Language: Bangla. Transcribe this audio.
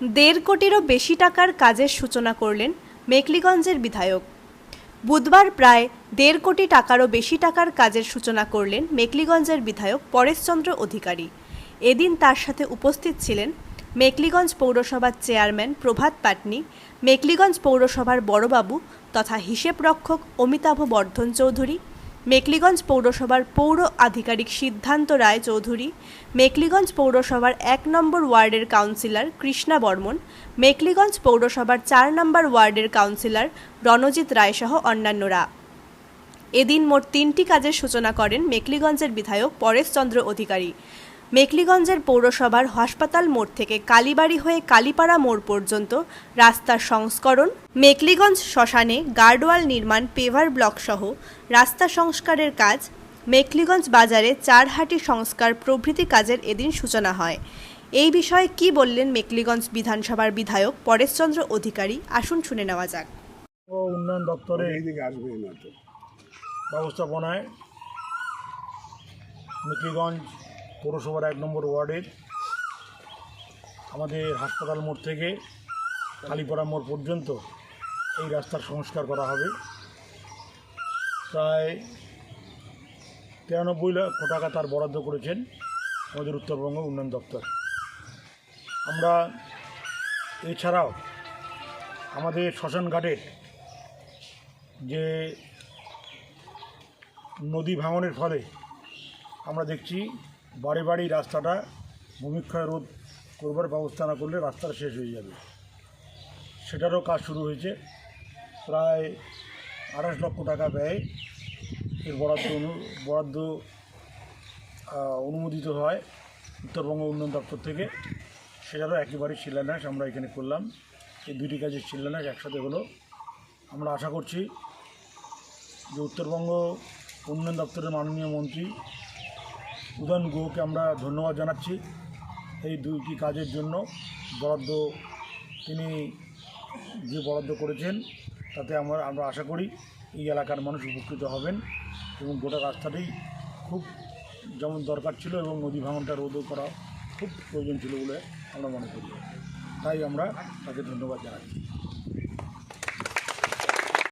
দেড় কোটিরও বেশি টাকার কাজের সূচনা করলেন মেকলিগঞ্জের বিধায়ক। বুধবার প্রায় দেড় কোটি টাকারও বেশি টাকার কাজের সূচনা করলেন মেকলিগঞ্জের বিধায়ক পরেশচন্দ্র অধিকারী। এদিন তার সাথে উপস্থিত ছিলেন মেকলিগঞ্জ পৌরসভার চেয়ারম্যান প্রভাত পাটনি, মেকলিগঞ্জ পৌরসভার বড়বাবু তথা হিসেব রক্ষক অমিতাভ বর্ধন চৌধুরী মেকলিগঞ্জ পৌরসভার পৌর আধিকারিক সিদ্ধান্ত রায় চৌধুরী, মেকলিগঞ্জ পৌরসভার এক নম্বর ওয়ার্ডের কাউন্সিলর কৃষ্ণা বর্মন, মেকলিগঞ্জ পৌরসভার চার নম্বর ওয়ার্ডের কাউন্সিলর রণজিৎ রায়সহ অন্যান্যরা। এদিন মোট তিনটি কাজের সূচনা করেন মেকলিগঞ্জের বিধায়ক পরেশচন্দ্র অধিকারী। মেকলিগঞ্জের পৌরসভার হাসপাতাল মোড় থেকে কালীবাড়ি হয়ে কালীপাড়া মোড় পর্যন্ত রাস্তার সংস্করণ মেকলিগঞ্জ শ্মশানে গার্ডওয়াল নির্মাণ পেভার ব্লক সহ রাস্তা সংস্কারের কাজ মেকলিগঞ্জ বাজারে চারহাটি সংস্কার প্রভৃতি কাজের এদিন সূচনা হয়। এই বিষয়ে কি বললেন মেকলিগঞ্জ বিধানসভার বিধায়ক পরেশচন্দ্র অধিকারী? আসুন শুনে নেওয়া যাক। ও উন্নয়ন দপ্তরে এইদিকে আসবে ব্যবস্থাপনায় মিকিগঞ্জ পৌরসভার এক নম্বর ওয়ার্ডের আমাদের হাসপাতাল মোড় থেকে কালীপাড়া মোড় পর্যন্ত এই রাস্তার সংস্কার করা হবে। প্রায় তিরানব্বই লক্ষ টাকা তার বরাদ্দ করেছেন আমাদের উত্তরবঙ্গ উন্নয়ন দপ্তর। আমরা এছাড়াও আমাদের শ্মশান ঘাটের যে নদী ভাঙনের ফলে আমরা দেখছি বাড়ি বাড়ি রাস্তাটা ভূমিক্ষয় রোধ করবার ব্যবস্থা না করলে রাস্তাটা শেষ হয়ে যাবে। সেটারও কাজ শুরু হয়েছে। প্রায় আঠাশ লক্ষ টাকা ব্যয় এর বরাদ্দ বরাদ্দ অনুমোদিত হয় উত্তরবঙ্গ উন্নয়ন দপ্তর থেকে। সেটারও একেবারে শিলান্যাস আমরা এখানে করলাম। এই দুটি কাজের শিলান্যাস একসাথে হলো। আমরা আশা করছি যে উত্তরবঙ্গ উন্নয়ন দপ্তরের মাননীয় মন্ত্রী উদয়ন গুহকে আমরা ধন্যবাদ জানাচ্ছি এই দুইটি কাজের জন্য। বরাদ্দ তিনি যে বরাদ্দ করেছেন, তাতে আমরা আমরা আশা করি এই এলাকার মানুষ উপকৃত হবেন এবং গোটা রাস্তাটাই খুব যেমন দরকার ছিল এবং নদী ভাঙনটা রোধও করা খুব প্রয়োজন ছিল বলে আমরা মনে করি। তাই আমরা তাকে ধন্যবাদ জানাচ্ছি।